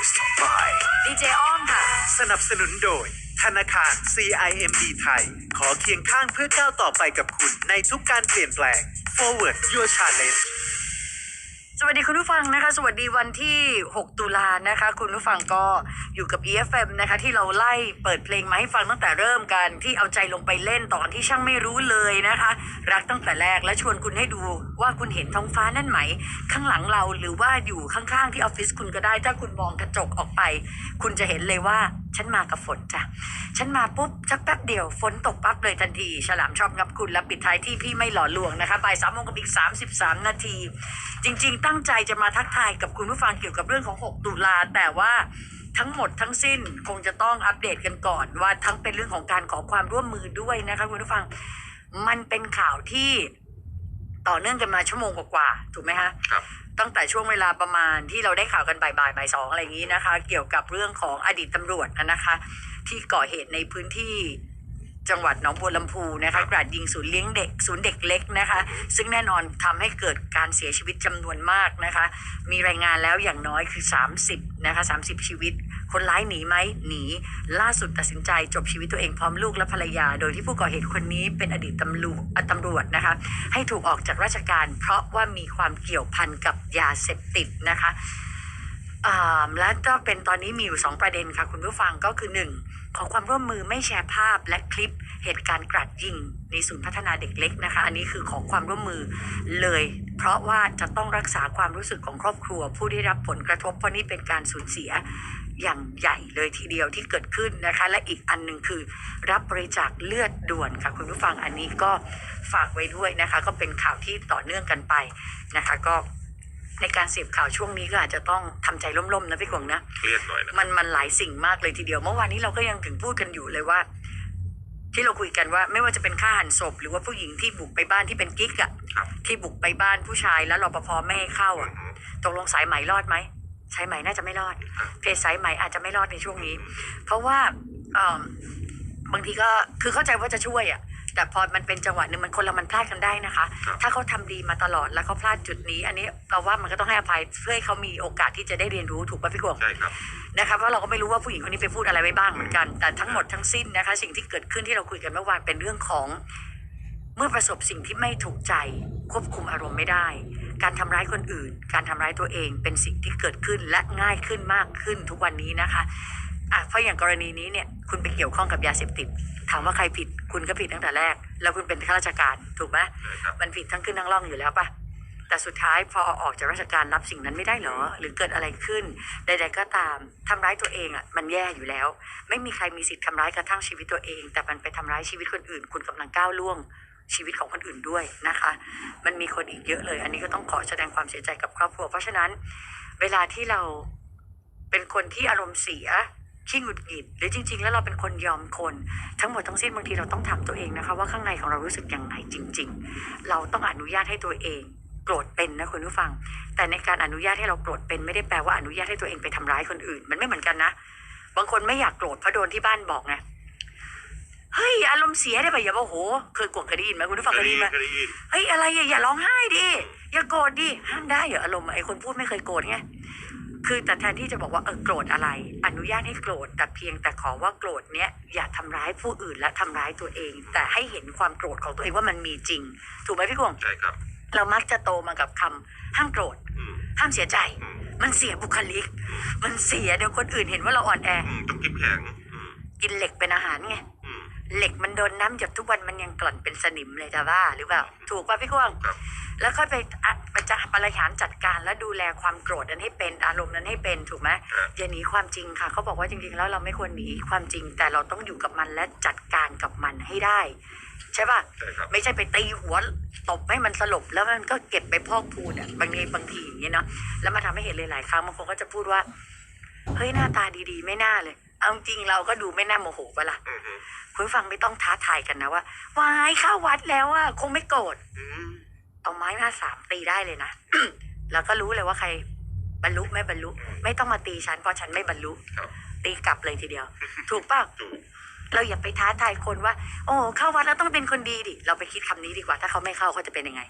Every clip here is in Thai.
Playlist by ดีเจอ้อมค่ะ สนับสนุนโดย ธนาคาร CIMB ไทย ขอเคียงข้างเพื่อก้าวต่อไปกับคุณในทุกการเปลี่ยนแปลง Forward Your Challenge สวัสดีคุณผู้ฟังนะคะ สวัสดีวันที่ 6 ตุลานะคะ คุณผู้ฟังก็อยู่กับ EFM นะคะ ที่เราไล่เปิดเพลงมาให้ฟังตั้งแต่เริ่มกันที่เอาใจลงไปเล่นตอนที่ช่างไม่รู้เลยนะคะ รักตั้งแต่แรกและชวนคุณให้ดู ว่าคุณเห็นท้องฟ้านั่นไหม ข้างหลังเราหรือว่าอยู่ข้างๆที่ออฟฟิศคุณก็ได้ ถ้าคุณมองกระจกออกไป คุณจะเห็นเลยว่าฉันมากับฝนจ้ะฉันมาปุ๊บสักแป๊บเดียวฝนตกปั๊บเลยทันที ฉลามชอบงับคุณและปิดท้ายที่พี่ไม่หล่อลวงนะคะบ่ายสามโมงกับอีก 33 นาที จริง ๆ ตั้งใจจะมาทักทายกับคุณผู้ฟังเกี่ยวกับเรื่องของ 6 ตุลาแต่ว่าทั้งหมดทั้งสิ้นคงจะต้องอัปเดตกันก่อน ว่าทั้งเป็นเรื่องของการขอความร่วมมือด้วยนะคะคุณผู้ฟัง มันเป็นข่าวที่ ต่อเนื่องกันมาชั่วโมงกว่าๆถูกไหมฮะครับตั้งแต่ช่วงเวลาประมาณที่เราได้ข่าวกันบ่ายๆบ่ายสองอะไรอย่างนี้นะคะ เกี่ยวกับเรื่องของอดีตตำรวจนะคะ ที่ก่อเหตุในพื้นที่จังหวัดหนองบัวลำพูนะคะกราดยิงศูนย์เลี้ยงเด็กศูนย์เด็กเล็กนะคะ ซึ่งแน่นอนทำให้เกิดการเสียชีวิตจำนวนมากนะคะ มีรายงานแล้วอย่างน้อยคือ 30นะคะ30 ชีวิต คนร้ายหนีไหมหนี ล่าสุดตัดสินใจจบชีวิตตัวเองพร้อมลูกและภรรยา โดยที่ผู้ก่อเหตุคนนี้เป็นอดีตตำรวจตำรวจนะคะ ให้ถูกออกจากราชการ เพราะว่ามีความเกี่ยวพันกับยาเสพติดนะคะและก็เป็นตอนนี้มีอยู่สองประเด็นค่ะ คุณผู้ฟังก็คือหนึ่งขอความร่วมมือไม่แชร์ภาพและคลิปเหตุการณ์กราดยิงในศูนย์พัฒนาเด็กเล็กนะคะ อันนี้คือขอความร่วมมือเลย เพราะว่าจะต้องรักษาความรู้สึกของครอบครัว ผู้ได้รับผลกระทบเพราะนี่เป็นการสูญเสีย อย่างใหญ่เลยทีเดียวที่เกิดขึ้นนะคะ และอีกอันหนึ่งคือ รับบริจาคเลือดด่วนค่ะคุณผู้ฟังอันนี้ก็ฝากไว้ด้วยนะคะ ก็เป็นข่าวที่ต่อเนื่องกันไปนะคะก็ในการเสพข่าวช่วงนี้ก็อาจจะต้องทำใจล่มๆนะพี่กวงนะเครียดหน่อยนะมันมันหลายสิ่งมากเลยทีเดียว เมื่อวานนี้เราก็ยังถึงพูดกันอยู่เลยว่า ที่เราคุยกันว่าไม่ว่าจะเป็นฆ่าหันศพ หรือว่าผู้หญิงที่บุกไปบ้านที่เป็นกิ๊กอะครับที่บุกไปบ้านผู้ชายแล้วรปภไม่ให้เข้าอือะอฮึตกลงสายไหมรอดไหม สายไหมน่าจะไม่รอดครับเพจสายไหมอาจจะไม่รอดในช่วงนี้ เพราะว่าเอิ่มบางทีก็คือเข้าใจว่าจะช่วยอะแต่พอมันเป็นจังหวะหนึ่งมันคนเรามันพลาดกันได้นะคะครับถ้าเขาทำดีมาตลอดแล้วเขาพลาดจุดนี้ อันนี้เราว่ามันก็ต้องให้อภัยเพื่อให้เขามีโอกาสที่จะได้เรียนรู้ถูกป่ะพี่กวงใช่ครับนะคะเพราะเราก็ไม่รู้ว่าผู้หญิงคนนี้ไปพูดอะไรไว้บ้างเหมือนกัน แต่ทั้งหมดทั้งสิ้นนะคะ สิ่งที่เกิดขึ้นที่เราคุยกันเมื่อวานเป็นเรื่องของ เมื่อประสบสิ่งที่ไม่ถูกใจควบคุมอารมณ์ไม่ได้ การทำร้ายคนอื่น การทำร้ายตัวเองเป็นสิ่งที่เกิดขึ้นและง่ายขึ้นมากขึ้นทุกวันนี้นะคะอะเพราะอย่างกรณีนี้เนี่ยคุณไปเกี่ยวข้องกับยาเสพติด ถามว่าใครผิดคุณก็ผิดตั้งแต่แรก แล้วคุณเป็นข้าราชการถูกไหมใช่ครับมันผิดทั้งขึ้นทั้งล่องอยู่แล้วปะแต่สุดท้ายพอออกจากราชการรับสิ่งนั้นไม่ได้เหรอ หรือเกิดอะไรขึ้นใดๆก็ตามทำร้ายตัวเองอะมันแย่อยู่แล้ว ไม่มีใครมีสิทธิ์ทำร้ายกระทั่งชีวิตตัวเอง แต่มันไปทำร้ายชีวิตคนอื่น คุณกำลังก้าวล่วง ชีวิตของคนอื่นด้วยนะคะ มันมีคนอีกเยอะเลย อันนี้ก็ต้องขอแสดงความเสียใจกับครอบครัว เพราะฉะนั้นเวลาที่เราเป็นคนที่อารมณ์เสียขี้หงุดหงิดหรือจริง ๆ แล้วเราเป็นคนยอมคน ทั้งหมดทั้งสิ้นบางทีเราต้องถามตัวเองนะคะ ว่าข้างในของเรารู้สึกอยังไงจริง ๆ เราต้องอนุญาตให้ตัวเองโกรธเป็นนะคุณผู้ฟัง แต่ในการอนุญาตให้เราโกรธเป็นไม่ได้แปลว่าอนุญาตให้ตัวเองไปทำร้ายคนอื่น มันไม่เหมือนกันนะ บางคนไม่อยากโกรธเพราะโดนที่บ้านบอกไง เฮ้ยอารมณ์เสียได้ปะอย่าโมโหเคยกวงเคยได้ยินไหมคุณผู้ฟังเคยได้ยินไหมเคยได้ยินเฮ้ยอะไรอะอย่าร้องไห้ดิอย่าโกรธดิห้ามได้เหรออารมณ์อะไอ้คนพูดไม่เคยโกรธไงคือแต่แทนที่จะบอกว่าเออโกรธอะไร อนุญาตให้โกรธแต่เพียงแต่ขอว่าโกรธเนี้ยอย่าทำร้ายผู้อื่นและทำร้ายตัวเอง แต่ให้เห็นความโกรธของตัวเองว่ามันมีจริง ถูกไหมพี่กวงใช่ครับ เรามักจะโตมากับคำห้ามโกรธอืมห้ามเสียใจอืมมันเสียบุคลิก มันเสียเดี๋ยวคนอื่นเห็นว่าเราอ่อนแออืมต้องเข้มแข็งอืมกินเหล็กเป็นอาหารไงอืม เหล็กมันโดนน้ำหยดทุกวันมันยังกร่อนเป็นสนิมเลยจะว่าหรือเปล่าถูกป่ะพี่กวางครับแล้วค่อยไปอะไปจะบริหารจัดการและดูแลความโกรธนั้นให้เป็นอารมณ์นั้นให้เป็นถูกไหมครับอย่าหนีความจริงค่ะเขาบอกว่าจริงๆแล้วเราไม่ควรหนีความจริง แต่เราต้องอยู่กับมันและจัดการกับมันให้ได้ ใช่ป่ะใช่ครับไม่ใช่ไปตีหัวตบให้มันสลบแล้วมันก็เก็บไปพอกพูนอะบางทีบางทีอย่างเงี้ยเนาะแล้วมาทำให้เห็นหลายๆครั้งบางคนก็จะพูดว่าเฮ้ยหน้าตาดีๆ ไม่น่าเลย เอาจริงเราก็ดูไม่น่าโมโหปะล่ะอืมฮึคุณผู้ฟังไม่ต้องท้าทายกันนะว่าวายเข้าวัดแล้วอะคงไม่โกรธอืมเอาไม้หน้าสามตีได้เลยนะ แล้วก็รู้เลยว่าใครบรรลุไม่บรรลุ ไม่ต้องมาตีฉันเพราะฉันไม่บรรลุ ครับตีกลับเลยทีเดียว ถูกเปล่าถูกเราอย่าไปท้าทายคนว่า โอ้เข้าวัดแล้วต้องเป็นคนดีดิเราไปคิดคำนี้ดีกว่า ถ้าเขาไม่เข้าเขาจะเป็นยังไง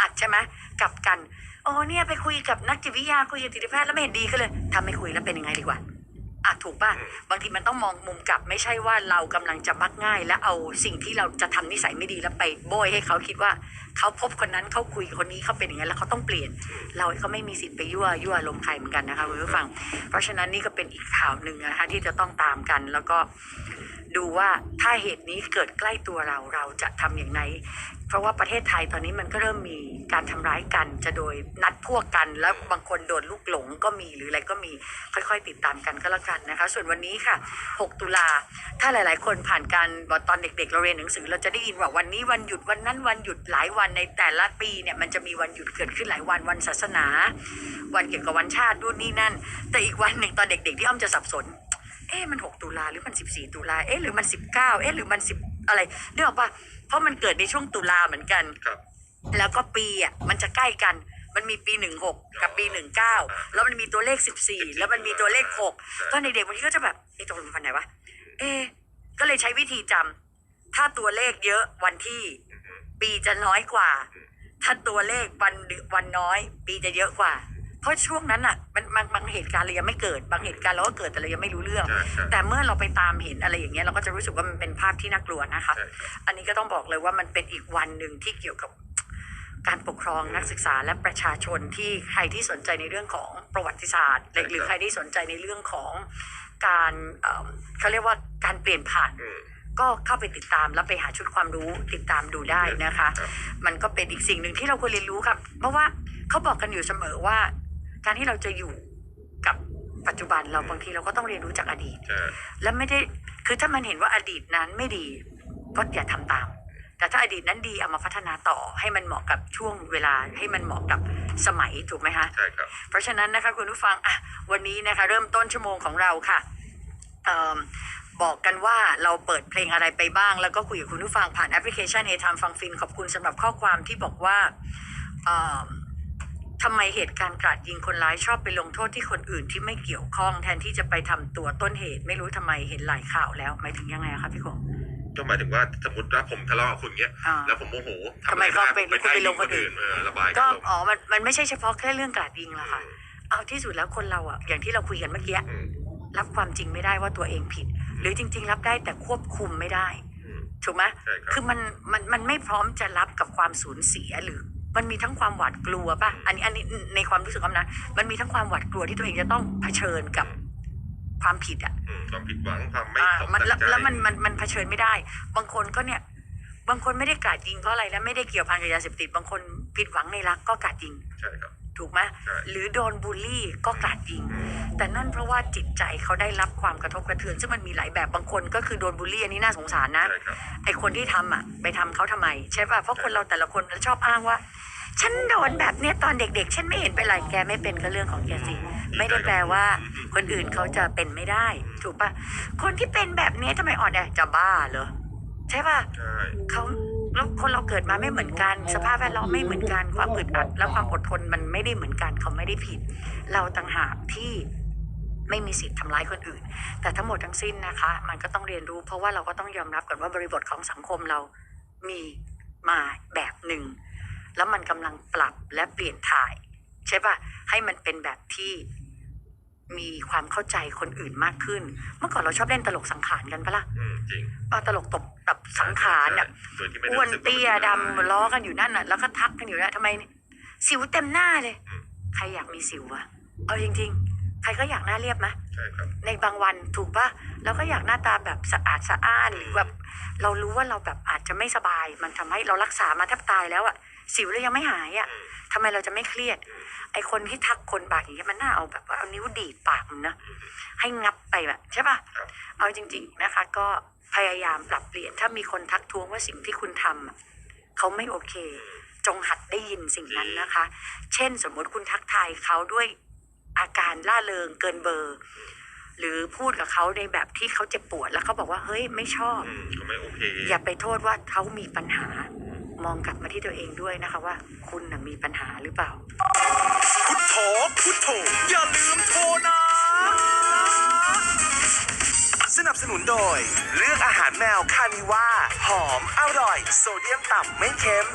อัดใช่ไหมกลับกัน โอ้เนี่ยไปคุยกับนักจิตวิทยาคุยกับจิตแพทย์แล้วไม่เห็นดีก็เลยทำไม่คุยแล้วเป็นยังไงดีกว่าอะ ถูกป่ะบางทีมันต้องมองมุมกลับไม่ใช่ว่าเรากำลังจะมักง่าย และเอาสิ่งที่เราจะทำนิสัยไม่ดีแล้วไปโบยให้เขาคิดว่าเขาพบคนนั้นเขาคุยกับคนนี้เขาเป็นอย่างนั้นแล้วเขาต้องเปลี่ยน เราก็ไม่มีสิทธิ์ไปยั่วยั่วลมณ์ใครเหมือนกันนะคะคุณผู้ฟัง เพราะฉะนั้นนี่ก็เป็นอีกข่าวหนึ่งนะคะที่จะต้องตามกันแล้วก็ ดูว่าถ้าเหตุนี้เกิดใกล้ตัวเราเราจะทำอย่างไรเพราะว่าประเทศไทยตอนนี้มันก็เริ่มมีการทำร้ายกัน จะโดยนัดพวกกัน แล้วบางคนโดนลูกหลงก็มีหรืออะไรก็มีค่อยๆ ติดตามกันก็แล้วกันนะคะ ส่วนวันนี้ค่ะ 6 ตุลาถ้าหลาย ๆ คนผ่านการตอนเด็ก ๆ เราเรียนหนังสือ เราจะได้ยินว่าวันนี้วันหยุดวันนั้นวันหยุดหลายวันในแต่ละปีเนี่ยมันจะมีวันหยุดเกิดขึ้นหลายวันวันศาสนา วันเกี่ยวกับวันชาตินู่นนี่นั่น แต่อีกวันหนึ่งตอนเด็ก ๆ ที่อ้อมจะสับสน เอ๊ะมัน 6 ตุลาหรือมัน 14 ตุลาเอ๊ะหรือมัน 19 เอ๊ะหรือมัน 10 อะไรนึกออกปะเพราะมันเกิดในช่วงตุลาเหมือนกัน ครับ แล้วก็ปีอะมันจะใกล้กัน มันมีปี 16 กับปี 19 แล้วมันมีตัวเลข 14 แล้วมันมีตัวเลข 6 ตอนเด็กๆบางทีก็จะแบบเอ๊ะตรงมันวันไหนวะเอ๊ะก็เลยใช้วิธีจำถ้าตัวเลขเยอะวันที่ปีจะน้อยกว่า ถ้าตัวเลขวันเดือนวันน้อย ปีจะเยอะกว่า เพราะช่วงนั้นอะมันบางบางเหตุการณ์เรายังไม่เกิด บางเหตุการณ์เราก็เกิดแต่เรายังไม่รู้เรื่องใช่ใช่แต่เมื่อเราไปตามเห็นอะไรอย่างเงี้ยเราก็จะรู้สึกว่ามันเป็นภาพที่น่ากลัวนะคะใช่ครับอันนี้ก็ต้องบอกเลยว่ามันเป็นอีกวันหนึ่งที่เกี่ยวกับการปกครองนักศึกษาและประชาชนที่ใครที่สนใจในเรื่องของประวัติศาสตร์ หรือหรือใครที่สนใจในเรื่องของการเอิ่มเขาเรียกว่าการเปลี่ยนผ่านอืมก็เข้าไปติดตามแล้วไปหาชุดความรู้ติดตามดูได้นะคะครับมันก็เป็นอีกสิ่งหนึ่งที่เราควรเรียนรู้ครับเพราะว่าเขาบอกกันอยู่เสมอว่า การที่เราจะอยู่กับปัจจุบันเราบางทีเราก็ต้องเรียนรู้จากอดีต ใช่และไม่ได้คือถ้ามันเห็นว่าอดีตนั้นไม่ดีก็อย่าทำตาม แต่ถ้าอดีตนั้นดีเอามาพัฒนาต่อให้มันเหมาะกับช่วงเวลาให้มันเหมาะกับสมัยถูกไหมคะ ใช่ครับ เพราะฉะนั้นนะคะคุณผู้ฟังอะวันนี้นะคะเริ่มต้นชั่วโมงของเราค่ะเอิ่มบอกกันว่าเราเปิดเพลงอะไรไปบ้าง แล้วก็คุยกับคุณผู้ฟังผ่านแอปพลิเคชันเอทามฟังฟินขอบคุณสำหรับข้อความที่บอกว่าเอิ่ม ทำไมเหตุการณ์กราดยิงคนร้ายชอบไปลงโทษที่คนอื่นที่ไม่เกี่ยวข้องแทนที่จะไปทำตัวต้นเหตุ ไม่รู้ทำไมเห็นหลายข่าวแล้วหมายถึงยังไงอะคะพี่คงก็หมายถึงว่าสมมติว่าผมทะเลาะกับคุณเงี้ยอ่าแล้วผมโมโหทำไมอะรเขาเป็นม่ด้คุณไปลงคนอื่นเออระบายก็อารมณ์อ๋อมันมันไม่ใช่เฉพาะแค่เรื่องกราดยิงหรอกค่ะ เอาที่สุดแล้วคนเราอะอย่างที่เราคุยกันเมื่อกี้อืมรับความจริงไม่ได้ว่าตัวเองผิด หรือจริง ๆ รับได้แต่ควบคุมไม่ได้อืมถูกไหมใช่ครับคือมันมันมันไม่พร้อมจะรับกับความสูญเสียหรือ มันมีทั้งความหวาดกลัวป่ะ อันนี้อันนี้ในความรู้สึกของนะ มันมีทั้งความหวาดกลัวที่ตัวเองจะต้องเผชิญกับความผิดอะอืมความผิดหวังความไม่อ่าสมมันตั้แล้วงใจแล้วมันมันมันเผชิญไม่ได้ บางคนก็เนี่ย บางคนไม่ได้กราดยิงเพราะอะไรแล้วไม่ได้เกี่ยวพันกับยาเสพติด บางคนผิดหวังในรักก็กราดยิง ใช่ครับ ถูกไหมใช่หรือโดนบูลลี่ก็กราดยิงอืมแต่นั่นเพราะว่าจิตใจเขาได้รับความกระทบกระเทือน ซึ่งมันมีหลายแบบบางคนก็คือโดนบูลลี่อันนี้น่าสงสารนะใช่ครับไอคนที่ทำอะ ไปทำเขาทำไม ใช่ป่ะเพราะคนเราแต่ละคนชอบอ้างว่า ฉันโดนแบบเนี้ยตอนเด็ก ๆ ฉันไม่เห็นเป็นไรแกไม่เป็นก็เรื่องของแกสิไม่ได้แปลว่า คนอื่นเขาจะเป็นไม่ได้ ถูกป่ะคนที่เป็นแบบนี้ทำไมอ่อนแอจะบ้าเหรอใช่ป่ะใช่เขา แล้วคนเราเกิดมาไม่เหมือนกัน สภาพแวดล้อมไม่เหมือนกัน ความอึดอัด และความอดทนมันไม่ได้เหมือนกันเขาไม่ได้ผิด เราต่างหากที่ไม่มีสิทธิ์ทำร้ายคนอื่น แต่ทั้งหมดทั้งสิ้นนะคะ มันก็ต้องเรียนรู้ เพราะว่าเราก็ต้องยอมรับก่อนว่าบริบทของสังคมเรามีมาแบบหนึ่ง แล้วมันกำลังปรับและเปลี่ยนถ่าย ใช่ป่ะให้มันเป็นแบบที่ มีความเข้าใจคนอื่นมากขึ้น เมื่อก่อนเราชอบเล่นตลกสังขารกันปะล่ะอืมจริงเอาตลกตบตับสังขารเนี่ยโดยที่ไม่ได้อ้วนรู้สึกาเตี้ยมันดำล้อกันอยู่นั่นน่ะ แล้วก็ทักกันอยู่นะทำไมสิวเต็มหน้าเลย ใครอยากมีสิวอะเอาจริงๆ ใครก็อยากหน้าเรียบไหมใช่ครับ ในบางวันถูกปะเราก็อยากหน้าตาแบบสะอาดสะอ้านหรือแบบ เรารู้ว่าเราแบบอาจจะไม่สบาย มันทำให้เรารักษามาแทบตายแล้วอะ สิวเรายังไม่หายอะอืมทำไมเราจะไม่เครียด ไอคนที่ทักคนปากอย่างเงี้ยมันน่าเอาแบบว่าเอานิ้วดีดปากมันนะให้งับไปแบบใช่ปะครับเอาจริง ๆนะคะ ก็พยายามปรับเปลี่ยน ถ้ามีคนทักท้วงว่าสิ่งที่คุณทำอะเขาไม่โอเค จงหัดได้ยินสิ่งนั้นนะคะ เช่นสมมติคุณทักทายเขาด้วยอาการล่าเริงเกินเบอร์ หรือพูดกับเขาในแบบที่เขาเจ็บปวดแล้วเขาบอกว่าเฮ้ยไม่ชอบอืมก็ไม่โอเคอย่าไปโทษว่าเขามีปัญหา มองกลับมาที่ตัวเองด้วยนะคะว่า คุณนะมีปัญหาหรือเปล่า พุทโธพุทโธอย่าลืมโทรนะ สนับสนุนโดย เลือกอาหารแมวคานิว่า หอม อร่อย โซเดียมต่ำไม่เค็ม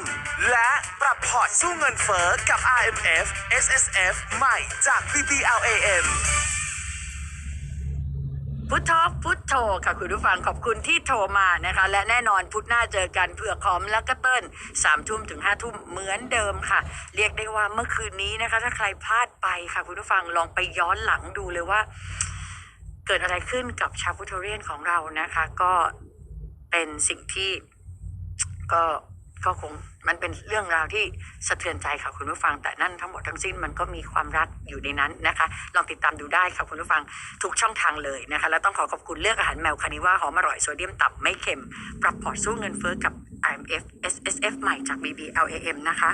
และปรับพอร์ตสู้เงินเฟ้อกับ RMF SSF ใหม่จาก BBLAM พุททอกพุทโธค่ะคุณผู้ฟังขอบคุณที่โทรมานะคะ และแน่นอนพุธหน้าเจอกันเผื่อคอมแล้วก็เติ้ลสามทุ่มถึงห้าทุ่มเหมือนเดิมค่ะ เรียกได้ว่าเมื่อคืนนี้นะคะ ถ้าใครพลาดไปค่ะ คุณผู้ฟังลองไปย้อนหลังดูเลยว่า เกิดอะไรขึ้นกับชาวพุทธเรียนของเรานะคะ ก็เป็นสิ่งที่ก็ ก็คงมันเป็นเรื่องราวที่สะเทือนใจค่ะคุณผู้ฟัง แต่นั่นทั้งหมดทั้งสิ้นมันก็มีความรักอยู่ในนั้นนะคะ ลองติดตามดูได้ค่ะคุณผู้ฟังทุกช่องทางเลยนะคะ และต้องขอขอบคุณเลือกอาหารแมวคานิว่าหอมอร่อยโซเดียมต่ำไม่เค็ม ปรับพอร์ตสู้เงินเฟ้อกับ IMF SSF ใหม่จาก BBLAM นะคะ